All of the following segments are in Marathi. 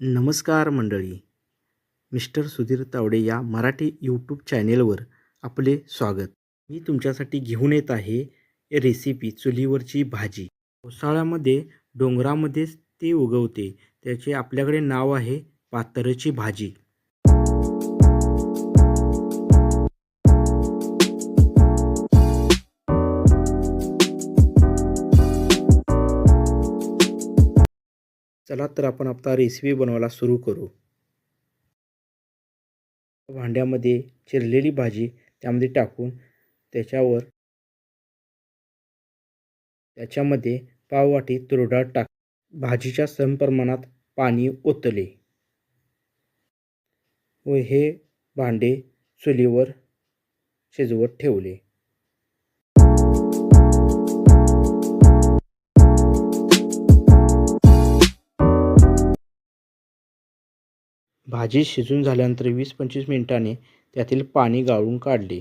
नमस्कार मंडळी. मिस्टर सुधीर तावडे या मराठी यूट्यूब चॅनेलवर आपले स्वागत. मी तुमच्यासाठी घेऊन येत आहे रेसिपी चुलीवरची भाजी. पावसाळ्यामध्ये डोंगरामध्येच ती उगवते. त्याचे आपल्याकडे नाव आहे पातरची भाजी. चला तर आपण आता रेसिपी बनवायला सुरू करू. भांड्यामध्ये चिरलेली भाजी त्यामध्ये टाकून त्याच्यावर त्याच्यामध्ये पाववाटी तुरडाळ टाक भाजीच्या समप्रमाणात पाणी ओतले. व हे भांडे चुलीवर शिजवत ठेवले. भाजी शिजून झाल्यानंतर वीस पंचवीस मिनिटांनी त्यातील पाणी गाळून काढले.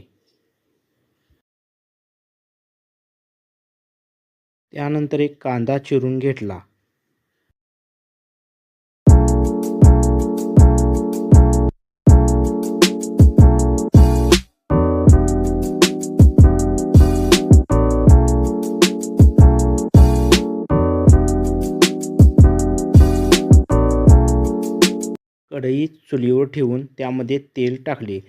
त्यानंतर एक कांदा चिरून घेतला. कढई चुलीवर ठेवून त्यामध्ये तेल टाकले.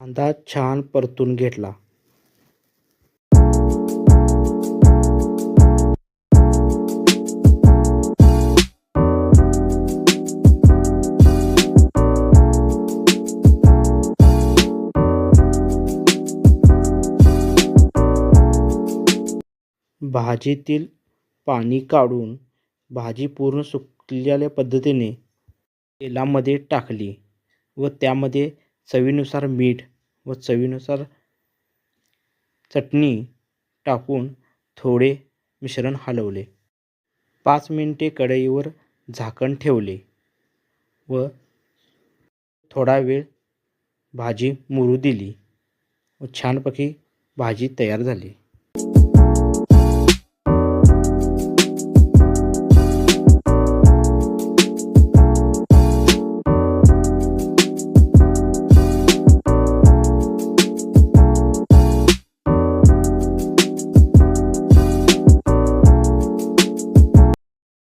कांदा छान परतून घेतला. भाजीतील पाणी काढून भाजी पूर्ण सुकलेल्या पद्धतीने तेलामध्ये टाकली व त्यामध्ये चवीनुसार मीठ व चवीनुसार चटणी टाकून थोडे मिश्रण हलवले. पाच मिनटे कढईवर झाकण ठेवले व थोडा वेळ भाजी मुरू दिली व छानपैकी भाजी तयार झाली.